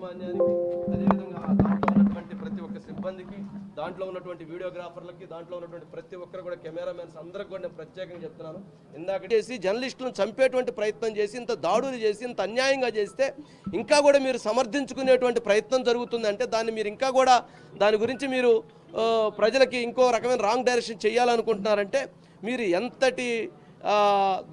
యాజమాన్యానికి అదేవిధంగా ఆ దాంట్లో ఉన్నటువంటి ప్రతి ఒక్క సిబ్బందికి దాంట్లో ఉన్నటువంటి వీడియోగ్రాఫర్లకి దాంట్లో ఉన్నటువంటి ప్రతి ఒక్కరు కూడా కెమెరామెన్స్ అందరికి కూడా నేను ప్రత్యేకంగా చెప్తున్నాను. ఇందాక చేసి జర్నలిస్టులను చంపేటువంటి ప్రయత్నం చేసి ఇంత దాడులు చేసి ఇంత అన్యాయంగా చేస్తే ఇంకా కూడా మీరు సమర్థించుకునేటువంటి ప్రయత్నం జరుగుతుంది అంటే దాన్ని మీరు ఇంకా కూడా దాని గురించి మీరు ప్రజలకి ఇంకో రకమైన రాంగ్ డైరెక్షన్ చేయాలనుకుంటున్నారంటే మీరు ఎంతటి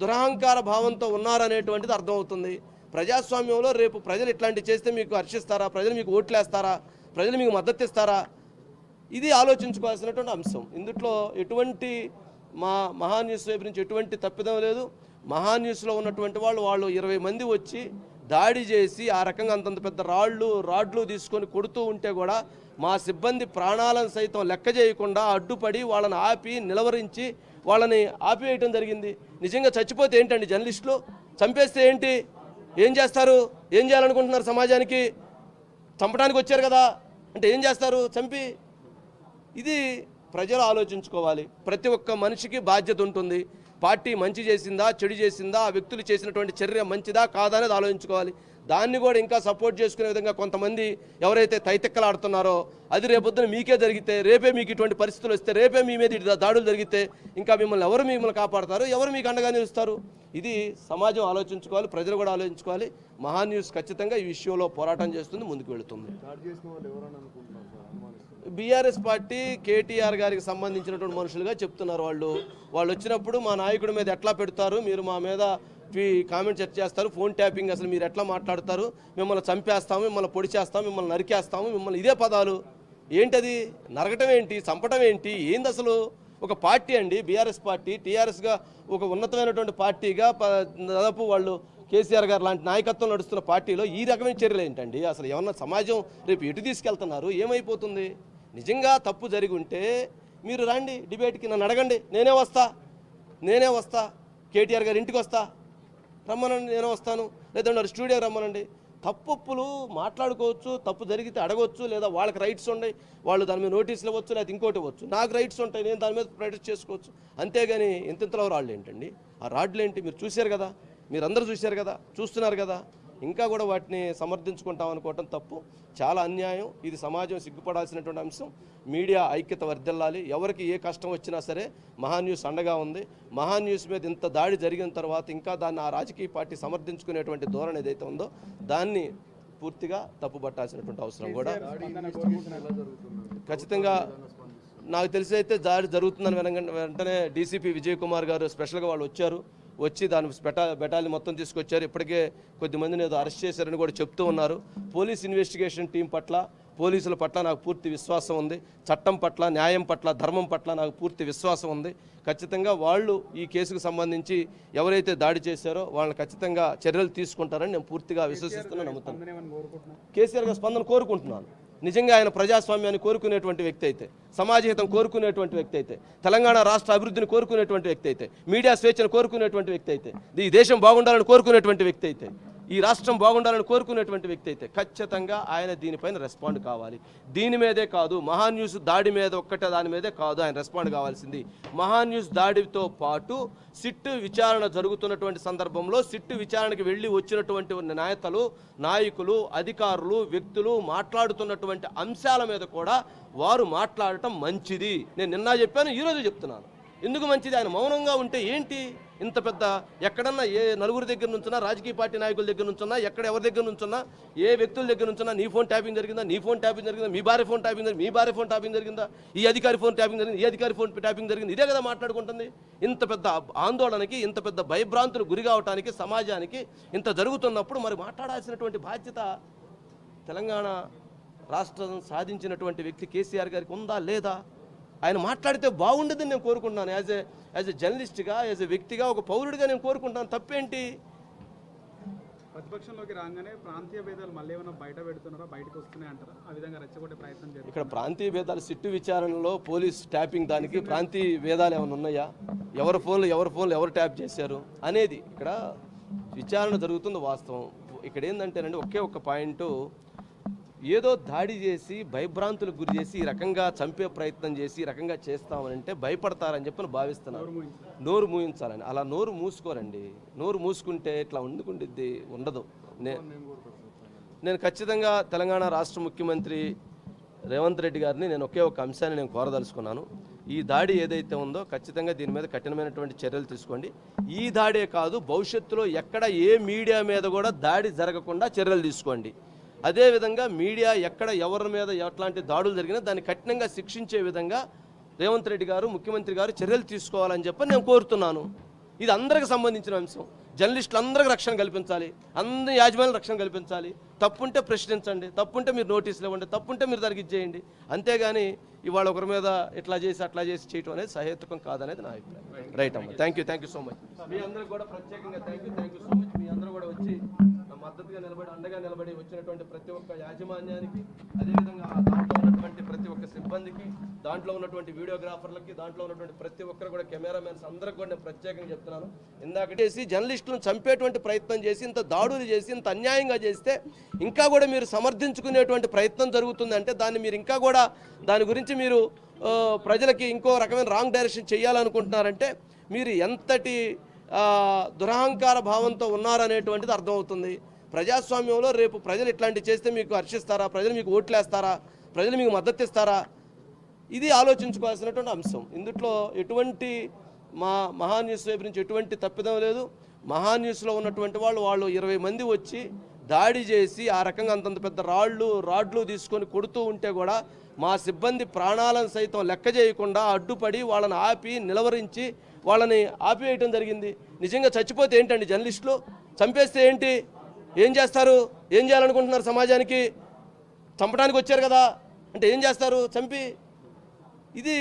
దురహంకార భావంతో ఉన్నారనేటువంటిది అర్థమవుతుంది. ప్రజాస్వామ్యంలో రేపు ప్రజలు ఇట్లాంటి చేస్తే మీకు హర్షిస్తారా? ప్రజలు మీకు ఓట్లేస్తారా? ప్రజలు మీకు మద్దతు ఇస్తారా ఇది ఆలోచించుకోవాల్సినటువంటి అంశం. ఇందుట్లో ఎటువంటి మా మహాన్యూస్ వైపు నుంచి ఎటువంటి తప్పిదం లేదు. మహాన్యూస్లో ఉన్నటువంటి వాళ్ళు వాళ్ళు ఇరవై మంది వచ్చి దాడి చేసి ఆ రకంగా అంతంత పెద్ద రాళ్ళు రాడ్లు తీసుకొని కొడుతూ ఉంటే కూడా మా సిబ్బంది ప్రాణాలను సైతం లెక్క చేయకుండా అడ్డుపడి వాళ్ళని ఆపి నిలవరించి వాళ్ళని ఆపివేయటం జరిగింది. నిజంగా చచ్చిపోతే ఏంటండి జర్నలిస్టులు? చంపేస్తే ఏంటి? ఏం చేస్తారు? ఏం చేయాలనుకుంటున్నారు సమాజానికి? చంపడానికి వచ్చారు కదా. అంటే ఏం చేస్తారు? చంపి. ఇది ప్రజలు ఆలోచించుకోవాలి. ప్రతి ఒక్క మనిషికి బాధ్యత ఉంటుంది. పార్టీ మంచి చేసిందా చెడు చేసిందా ఆ వ్యక్తులు చేసినటువంటి చర్య మంచిదా కాదా అనేది ఆలోచించుకోవాలి. దాన్ని కూడా ఇంకా సపోర్ట్ చేసుకునే విధంగా కొంతమంది ఎవరైతే తైతెక్కలాడుతున్నారో అది రేపొద్దున మీకే జరిగితే రేపే మీకు ఇటువంటి పరిస్థితులు వస్తే రేపే మీ మీద ఇటు దాడులు జరిగితే ఇంకా మిమ్మల్ని ఎవరు మిమ్మల్ని కాపాడతారు? ఎవరు మీకు అండగా నిలుస్తారు? ఇది సమాజం ఆలోచించుకోవాలి ప్రజలు కూడా ఆలోచించుకోవాలి. మహా న్యూస్ ఖచ్చితంగా ఈ విషయంలో పోరాటం చేస్తుంది ముందుకు వెళుతుంది. బీఆర్ఎస్ పార్టీ కేటీఆర్ గారికి సంబంధించినటువంటి మనుషులుగా చెప్తున్నారు వాళ్ళు. వాళ్ళు వచ్చినప్పుడు మా నాయకుడి మీద ఎట్లా పెడతారు? మీరు మా మీద కామెంట్ సెట్ చేస్తారు ఫోన్ ట్యాపింగ్ అసలు మీరు ఎట్లా మాట్లాడతారు మిమ్మల్ని చంపేస్తాము మిమ్మల్ని పొడి చేస్తాము మిమ్మల్ని నరికేస్తాము మిమ్మల్ని ఇదే పదాలు. ఏంటది? నరకటం ఏంటి? చంపటం ఏంటి? ఏంది అసలు? ఒక పార్టీ అండి బీఆర్ఎస్ పార్టీ. టీఆర్ఎస్గా ఒక ఉన్నతమైనటువంటి పార్టీగా దాదాపు వాళ్ళు కేసీఆర్ గారు లాంటి నాయకత్వం నడుస్తున్న పార్టీలో ఈ రకమైన చర్యలు ఏంటండి? అసలు ఏమన్నా సమాజం రేపు ఎటు తీసుకెళ్తున్నారు? ఏమైపోతుంది? నిజంగా తప్పు జరిగి ఉంటే మీరు రండి డిబేట్కి నన్ను అడగండి. నేనే వస్తా. నేనే వస్తా. కేటీఆర్ గారి ఇంటికి వస్తా. రమ్మనండి నేను వస్తాను. లేదంటే స్టూడియో రమ్మనండి. తప్పులు మాట్లాడుకోవచ్చు తప్పు జరిగితే అడగవచ్చు లేదా వాళ్ళకి రైట్స్ ఉన్నాయి వాళ్ళు దాని మీద నోటీసులు ఇవ్వచ్చు లేదా ఇంకోటి ఇవ్వచ్చు. నాకు రైట్స్ ఉంటాయి నేను దాని మీద ప్రొటెస్ట్ చేసుకోవచ్చు. అంతేగాని ఇంతింతలో రాళ్ళు ఏంటండి? ఆ రాడ్లు ఏంటి? మీరు చూశారు కదా? మీరు అందరూ చూశారు కదా? చూస్తున్నారు కదా? ఇంకా కూడా వాటిని సమర్థించుకుంటాం అనుకోవటం తప్పు. చాలా అన్యాయం. ఇది సమాజం సిగ్గుపడాల్సినటువంటి అంశం. మీడియా ఐక్యత వర్ధిల్లాలి. ఎవరికి ఏ కష్టం వచ్చినా సరే మహాన్యూస్ అండగా ఉంది. మహాన్యూస్ మీద ఇంత దాడి జరిగిన తర్వాత ఇంకా దాన్ని ఆ రాజకీయ పార్టీ సమర్థించుకునేటువంటి ధోరణి ఏదైతే ఉందో దాన్ని పూర్తిగా తప్పుపట్టాల్సినటువంటి అవసరం కూడా. ఖచ్చితంగా నాకు తెలిసి అయితే దాడి జరుగుతుందని వెనక వెంటనే డీసీపీ విజయ్ కుమార్ గారు స్పెషల్గా వాళ్ళు వచ్చారు. వచ్చి దాని బెటా బెటాలి మొత్తం తీసుకొచ్చారు. ఇప్పటికే కొద్దిమందిని ఏదో అరెస్ట్ చేశారని కూడా చెప్తూ ఉన్నారు. పోలీస్ ఇన్వెస్టిగేషన్ టీం పట్ల పోలీసుల పట్ల నాకు పూర్తి విశ్వాసం ఉంది. చట్టం పట్ల న్యాయం పట్ల ధర్మం పట్ల నాకు పూర్తి విశ్వాసం ఉంది. ఖచ్చితంగా వాళ్ళు ఈ కేసుకు సంబంధించి ఎవరైతే దాడి చేశారో వాళ్ళని ఖచ్చితంగా చర్యలు తీసుకుంటారని నేను పూర్తిగా విశ్వసిస్తున్నాను నమ్ముతాను కేసీఆర్ గారి స్పందన కోరుకుంటున్నాను. నిజంగా ఆయన ప్రజాస్వామ్యాన్ని కోరుకునేటువంటి వ్యక్తి అయితే సమాజహితం కోరుకునేటువంటి వ్యక్తి అయితే తెలంగాణ రాష్ట్ర అభివృద్ధిని కోరుకునేటువంటి వ్యక్తి అయితే మీడియా స్వేచ్ఛను కోరుకునేటువంటి వ్యక్తి అయితే ఈ దేశం బాగుండాలని కోరుకునేటువంటి వ్యక్తి అయితే ఈ రాష్ట్రం బాగుండాలని కోరుకునేటువంటి వ్యక్తి అయితే ఖచ్చితంగా ఆయన దీనిపైన రెస్పాండ్ కావాలి. దీని మీదే కాదు మహా న్యూస్ దాడి మీద ఒక్కటే దాని మీదే కాదు ఆయన రెస్పాండ్ కావాల్సింది. మహా న్యూస్ దాడితో పాటు సిట్టు విచారణ జరుగుతున్నటువంటి సందర్భంలో సిట్టు విచారణకి వెళ్ళి వచ్చినటువంటి నేతలు నాయకులు అధికారులు వ్యక్తులు మాట్లాడుతున్నటువంటి అంశాల మీద కూడా వారు మాట్లాడటం మంచిది. నేను నిన్న చెప్పాను ఈరోజు చెప్తున్నాను. ఎందుకు మంచిది? ఆయన మౌనంగా ఉంటే ఏంటి? ఇంత పెద్ద ఎక్కడన్నా ఏ నలుగురు దగ్గర నుంచున్నా రాజకీయ పార్టీ నాయకుల దగ్గర నుంచున్నా ఎక్కడ ఎవరి దగ్గర నుంచున్నా ఏ వ్యక్తుల దగ్గర నుంచున్నా నీ ఫోన్ ట్యాపింగ్ జరిగిందా నీ ఫోన్ ట్యాపింగ్ జరిగిందా మీ భార్య ఫోన్ ట్యాపింగ్ జరిగింది మీ భార్య ఫోన్ ట్యాపింగ్ జరిగిందా ఈ అధికారి ఫోన్ ట్యాపింగ్ జరిగింది ఈ అధికారి ఫోన్ ట్యాపింగ్ జరిగింది ఇదే కదా మాట్లాడుకుంటుంది. ఇంత పెద్ద ఆందోళనకి ఇంత పెద్ద భయభ్రాంతులు గురి కావటానికి సమాజానికి ఇంత జరుగుతున్నప్పుడు మరి మాట్లాడాల్సినటువంటి బాధ్యత తెలంగాణ రాష్ట్రం సాధించినటువంటి వ్యక్తి కేసీఆర్ గారికి ఉందా లేదా? ఆయన మాట్లాడితే బాగుండదని నేను కోరుకుంటున్నాను. యాజ్ ఏ యాజ్ ఎ జర్నలిస్ట్గా యాజ్ ఎ వ్యక్తిగా ఒక పౌరుడిగా నేను కోరుకుంటాను తప్పేంటి? ప్రతిపక్షంలోకి రాగానే ప్రాంతీయ భేదాలు మళ్ళీ ఏమైనా బయట పెడుతున్నారా బయటకు వస్తున్నాయి అంటారా? ఆ విధంగా రెచ్చగొట్టే ప్రయత్నం చేస్తారు ఇక్కడ ప్రాంతీయ భేదాలు సిట్టు విచారణలో పోలీస్ ట్యాపింగ్ దానికి ప్రాంతీయ భేదాలు ఏమైనా ఉన్నాయా? ఎవరి ఫోన్లు ఎవరి ఫోన్లు ఎవరు ట్యాప్ చేశారు అనేది ఇక్కడ విచారణ జరుగుతుంది వాస్తవం. ఇక్కడ ఏంటంటేనండి ఒకే ఒక పాయింట్ ఏదో దాడి చేసి భయభ్రాంతులకు గురి చేసి ఈ రకంగా చంపే ప్రయత్నం చేసి ఈ రకంగా చేస్తామనంటే భయపడతారని చెప్పి భావిస్తున్నారు. నోరు మూయించాలని. అలా నోరు మూసుకోరండి. నోరు మూసుకుంటే ఇట్లా వండుకుండిద్ది ఉండదు. నేను ఖచ్చితంగా తెలంగాణ రాష్ట్ర ముఖ్యమంత్రి రేవంత్ రెడ్డి గారిని నేను ఒకే ఒక అంశాన్ని నేను కోరదలుచుకున్నాను. ఈ దాడి ఏదైతే ఉందో ఖచ్చితంగా దీని మీద కఠినమైనటువంటి చర్యలు తీసుకోండి. ఈ దాడే కాదు భవిష్యత్తులో ఎక్కడ ఏ మీడియా మీద కూడా దాడి జరగకుండా చర్యలు తీసుకోండి. అదేవిధంగా మీడియా ఎక్కడ ఎవరి మీద ఎట్లాంటి దాడులు జరిగినా దాన్ని కఠినంగా శిక్షించే విధంగా రేవంత్ రెడ్డి గారు ముఖ్యమంత్రి గారు చర్యలు తీసుకోవాలని చెప్పి నేను కోరుతున్నాను. ఇది అందరికి సంబంధించిన అంశం. జర్నలిస్టులు అందరికి రక్షణ కల్పించాలి. అందరి యాజమాన్యం రక్షణ కల్పించాలి. తప్పుంటే ప్రశ్నించండి. తప్పుంటే మీరు నోటీసులు ఇవ్వండి. తప్పుంటే మీరు దానికి ఇచ్చేయండి అంతేగాని ఇవాళ ఒకరి మీద ఇట్లా చేసి అట్లా చేసి చేయటం అనేది సహేతుకం కాదనేది నా అభిప్రాయం. రైట్ అమ్మ. Thank you thank you so much మీ అందరికి కూడా ప్రత్యేకంగా thank you thank you so much మీ అందరూ కూడా వచ్చి నా నిలబడి అండగా నిలబడి వచ్చినటువంటి ప్రతి ఒక్క యాజమాన్యానికి అదేవిధంగా దాంట్లో ఉన్నటువంటి ప్రతి ఒక్క సిబ్బందికి దాంట్లో ఉన్నటువంటి వీడియోగ్రాఫర్లకి దాంట్లో ఉన్నటువంటి ప్రతి ఒక్కరు కూడా కెమెరామెన్స్ అందరికి కూడా నేను ప్రత్యేకంగా చెప్తున్నాను. ఇందాక చేసి జర్నలిస్టులను చంపేటువంటి ప్రయత్నం చేసి ఇంత దాడులు చేసి ఇంత అన్యాయంగా చేస్తే ఇంకా కూడా మీరు సమర్థించుకునేటువంటి ప్రయత్నం జరుగుతుందంటే దాన్ని మీరు ఇంకా కూడా దాని గురించి మీరు ప్రజలకి ఇంకో రకమైన రాంగ్ డైరెక్షన్ చేయాలనుకుంటున్నారంటే మీరు ఎంతటి దురహంకార భావంతో ఉన్నారనేటువంటిది అర్థమవుతుంది. ప్రజాస్వామ్యంలో రేపు ప్రజలు ఇట్లాంటి చేస్తే మీకు హర్షిస్తారా? ప్రజలు మీకు ఓట్లేస్తారా? ప్రజలు మీకు మద్దతు ఇస్తారా ఇది ఆలోచించుకోవాల్సినటువంటి అంశం. ఇందుట్లో ఎటువంటి మా మహాన్యూస్ వైపు నుంచి ఎటువంటి తప్పిదం లేదు. మహాన్యూస్లో ఉన్నటువంటి వాళ్ళు వాళ్ళు ఇరవై మంది వచ్చి దాడి చేసి ఆ రకంగా అంతంత పెద్ద రాళ్ళు రాడ్లు తీసుకొని కొడుతూ ఉంటే కూడా మా సిబ్బంది ప్రాణాలను సైతం లెక్క చేయకుండా అడ్డుపడి వాళ్ళని ఆపి నిలవరించి వాళ్ళని ఆపివేయటం జరిగింది. నిజంగా చచ్చిపోతే ఏంటండి జర్నలిస్టులు? చంపేస్తే ఏంటి? ఏం చేస్తారు? ఏం చేయాలనుకుంటున్నారు సమాజానికి? చంపడానికి వచ్చారు కదా. అంటే ఏం చేస్తారు? చంపి. ఇది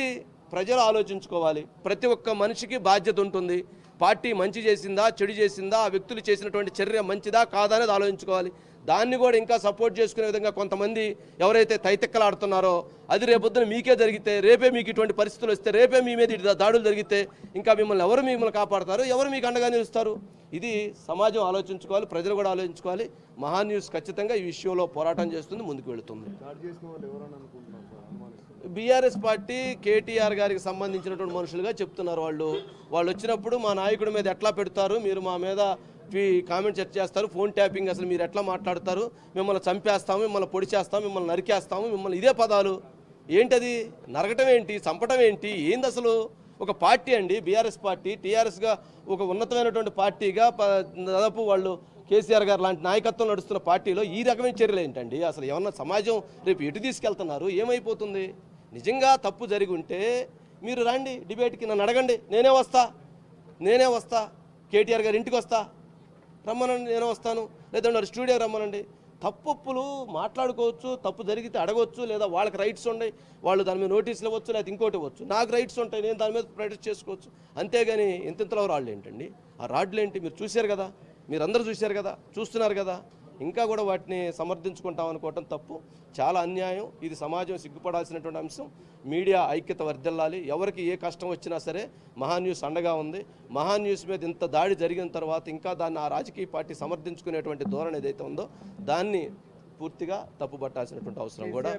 ప్రజలు ఆలోచించుకోవాలి. ప్రతి ఒక్క మనిషికి బాధ్యత ఉంటుంది. పార్టీ మంచి చేసిందా చెడు చేసిందా ఆ వ్యక్తులు చేసినటువంటి చర్య మంచిదా కాదా అనేది ఆలోచించుకోవాలి. దాన్ని కూడా ఇంకా సపోర్ట్ చేసుకునే విధంగా కొంతమంది ఎవరైతే తైతెక్కలాడుతున్నారో అది రేపొద్దున మీకే జరిగితే రేపే మీకు ఇటువంటి పరిస్థితులు వస్తే రేపే మీ మీద దాడులు జరిగితే ఇంకా మిమ్మల్ని ఎవరు మిమ్మల్ని కాపాడతారు? ఎవరు మీకు అండగా నిలుస్తారు? ఇది సమాజం ఆలోచించుకోవాలి ప్రజలు కూడా ఆలోచించుకోవాలి. మహా న్యూస్ ఖచ్చితంగా ఈ విషయంలో పోరాటం చేస్తుంది ముందుకు వెళుతుంది. బీఆర్ఎస్ పార్టీ కేటీఆర్ గారికి సంబంధించినటువంటి మనుషులుగా చెప్తున్నారు వాళ్ళు. వాళ్ళు వచ్చినప్పుడు మా నాయకుడి మీద ఎట్లా పెడతారు? మీరు మా మీద కామెంట్ సెట్ చేస్తారు ఫోన్ ట్యాపింగ్ అసలు మీరు ఎట్లా మాట్లాడతారు మిమ్మల్ని చంపేస్తాము మిమ్మల్ని పొడి చేస్తాము మిమ్మల్ని నరికేస్తాము మిమ్మల్ని ఇదే పదాలు. ఏంటది? నరగటం ఏంటి? చంపటం ఏంటి? ఏంది అసలు? ఒక పార్టీ అండి బీఆర్ఎస్ పార్టీ. టీఆర్ఎస్గా ఒక ఉన్నతమైనటువంటి పార్టీగా దాదాపు వాళ్ళు కేసీఆర్ గారు లాంటి నాయకత్వం నడుస్తున్న పార్టీలో ఈ రకమైన చర్యలు ఏంటండి? అసలు ఏమన్నా సమాజం రేపు ఎటు తీసుకెళ్తున్నారు? ఏమైపోతుంది? నిజంగా తప్పు జరిగి ఉంటే మీరు రండి డిబేట్కి నన్ను అడగండి. నేనే వస్తా. నేనే వస్తా. కేటీఆర్ గారి ఇంటికి వస్తా. రమ్మనండి నేను వస్తాను. లేదంటే వారి స్టూడియో రమ్మనండి. తప్పులు మాట్లాడుకోవచ్చు తప్పు జరిగితే అడగవచ్చు లేదా వాళ్ళకి రైట్స్ ఉన్నాయి వాళ్ళు దాని మీద నోటీసులు ఇవ్వచ్చు లేదా ఇంకోటి ఇవ్వచ్చు. నాకు రైట్స్ ఉంటాయి నేను దాని మీద ప్రొటెస్ట్ చేసుకోవచ్చు. అంతేగాని ఇంతింతలో రాళ్ళు ఏంటండి? ఆ రాడ్లు ఏంటి? మీరు చూశారు కదా? మీరు అందరూ చూశారు కదా? చూస్తున్నారు కదా? ఇంకా కూడా వాటిని సమర్థించుకుంటాం అనుకోవటం తప్పు. చాలా అన్యాయం. ఇది సమాజం సిగ్గుపడాల్సినటువంటి అంశం. మీడియా ఐక్యత వర్ధిల్లాలి. ఎవరికి ఏ కష్టం వచ్చినా సరే మహా న్యూస్ అండగా ఉంది. మహా న్యూస్ మీద ఇంత దాడి జరిగిన తర్వాత ఇంకా దాన్ని ఆ రాజకీయ పార్టీ సమర్థించుకునేటువంటి ధోరణి ఏదైతే ఉందో దాన్ని పూర్తిగా తప్పుపట్టాల్సినటువంటి అవసరం కూడా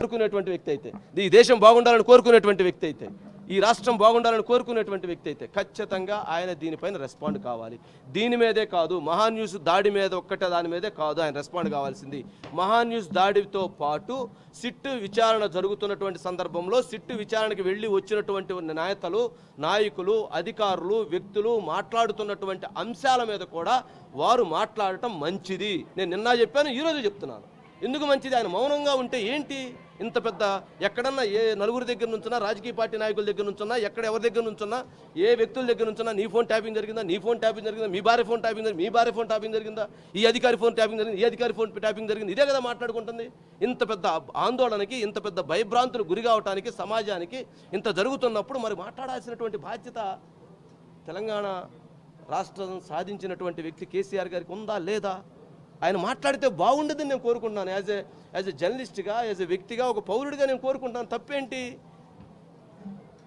కోరుకునేటువంటి వ్యక్తి అయితే. ఈ దేశం బాగుండాలని కోరుకునేటువంటి వ్యక్తి అయితే. ఈ రాష్ట్రం బాగుండాలని కోరుకునేటువంటి వ్యక్తి అయితే ఖచ్చితంగా ఆయన దీనిపైన రెస్పాండ్ కావాలి. దీని మీదే కాదు మహా న్యూస్ దాడి మీద ఒక్కటే దాని మీదే కాదు ఆయన రెస్పాండ్ కావాల్సింది. మహా న్యూస్ దాడితో పాటు సిట్టు విచారణ జరుగుతున్నటువంటి సందర్భంలో సిట్టు విచారణకి వెళ్ళి వచ్చినటువంటి నేతలు నాయకులు అధికారులు వ్యక్తులు మాట్లాడుతున్నటువంటి అంశాల మీద కూడా వారు మాట్లాడటం మంచిది. నేను నిన్న చెప్పాను ఈరోజు చెప్తున్నాను. ఎందుకు మంచిది? ఆయన మౌనంగా ఉంటే ఏంటి? ఇంత పెద్ద ఎక్కడన్నా ఏ నలుగురి దగ్గర నుంచున్నా రాజకీయ పార్టీ నాయకుల దగ్గర నుంచున్నా ఎక్కడ ఎవరి దగ్గర నుంచున్నా ఏ వ్యక్తుల దగ్గర నుంచున్నా నీ ఫోన్ ట్యాపింగ్ జరిగిందా నీ ఫోన్ ట్యాపింగ్ జరిగిందా మీ భార్య ఫోన్ ట్యాపింగ్ జరిగింది మీ భార్య ఫోన్ ట్యాపింగ్ జరిగిందా ఈ అధికారి ఫోన్ ట్యాపింగ్ జరిగింది ఈ అధికారి ఫోన్ ట్యాపింగ్ జరిగింది ఇదే కదా మాట్లాడుకుంటుంది. ఇంత పెద్ద ఆందోళనకి ఇంత పెద్ద భయభ్రాంతులు గురి కావటానికి సమాజానికి ఇంత జరుగుతున్నప్పుడు మరి మాట్లాడాల్సినటువంటి బాధ్యత తెలంగాణ రాష్ట్రం సాధించినటువంటి వ్యక్తి కేసీఆర్ గారికి ఉందా లేదా? ఆయన మాట్లాడితే బాగుండదని నేను కోరుకుంటున్నాను. యాజ్ ఏ యాజ్ ఎ జర్నలిస్ట్గా యాజ్ ఎ వ్యక్తిగా ఒక పౌరుడిగా నేను కోరుకుంటున్నాను. తప్పేంటి?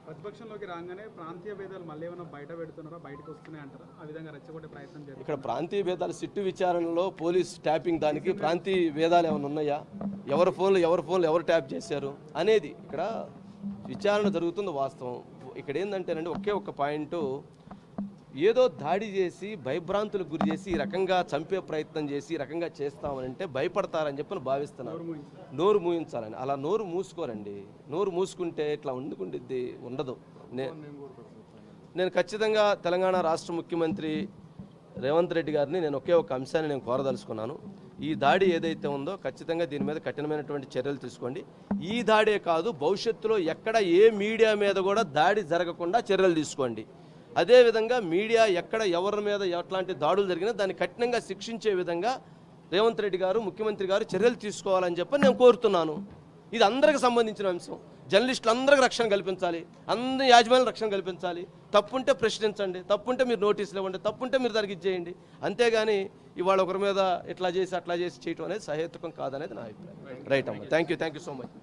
ప్రతిపక్షంలోకి రాగానే ప్రాంతీయ భేదాలు మళ్ళీ ఏమైనా బయట పెడుతున్నారా బయటకు వస్తున్నాయి అంటారా? ఆ విధంగా రెచ్చగొట్టే ప్రయత్నం చేస్తారు ఇక్కడ ప్రాంతీయ భేదాలు సిట్టు విచారణలో పోలీస్ ట్యాపింగ్ దానికి ప్రాంతీయ భేదాలు ఏమైనా ఉన్నాయా? ఎవరి ఫోన్లు ఎవరి ఫోన్లు ఎవరు ట్యాప్ చేశారు అనేది ఇక్కడ విచారణ జరుగుతుంది వాస్తవం. ఇక్కడ ఏంటంటేనండి ఒకే ఒక్క పాయింట్ ఏదో దాడి చేసి భయభ్రాంతులకు గురి చేసి ఈ రకంగా చంపే ప్రయత్నం చేసి ఈ రకంగా చేస్తామనంటే భయపడతారని చెప్పి భావిస్తున్నాను నోరు మూయించాలని. అలా నోరు మూసుకోరండి. నోరు మూసుకుంటే ఇట్లా వండుకుండిద్ది ఉండదు. నేను ఖచ్చితంగా తెలంగాణ రాష్ట్ర ముఖ్యమంత్రి రేవంత్ రెడ్డి గారిని నేను ఒకే ఒక అంశాన్ని నేను కోరదలుచుకున్నాను. ఈ దాడి ఏదైతే ఉందో ఖచ్చితంగా దీని మీద కఠినమైనటువంటి చర్యలు తీసుకోండి. ఈ దాడే కాదు భవిష్యత్తులో ఎక్కడ ఏ మీడియా మీద కూడా దాడి జరగకుండా చర్యలు తీసుకోండి. అదేవిధంగా మీడియా ఎక్కడ ఎవరి మీద ఎట్లాంటి దాడులు జరిగినా దాన్ని కఠినంగా శిక్షించే విధంగా రేవంత్ రెడ్డి గారు ముఖ్యమంత్రి గారు చర్యలు తీసుకోవాలని చెప్పి నేను కోరుతున్నాను. ఇది అందరికి సంబంధించిన అంశం. జర్నలిస్టులు అందరికి రక్షణ కల్పించాలి. అందరి యాజమాన్యం రక్షణ కల్పించాలి. తప్పుంటే ప్రశ్నించండి. తప్పుంటే మీరు నోటీసులు ఇవ్వండి. తప్పుంటే మీరు దానికి ఇచ్చేయండి అంతేగాని ఇవాళ ఒకరి మీద ఇట్లా చేసి అట్లా చేసి చేయటం అనేది సహేతుకం కాదనేది నా అభిప్రాయం. రైట్ అమ్మ. Thank you thank you so much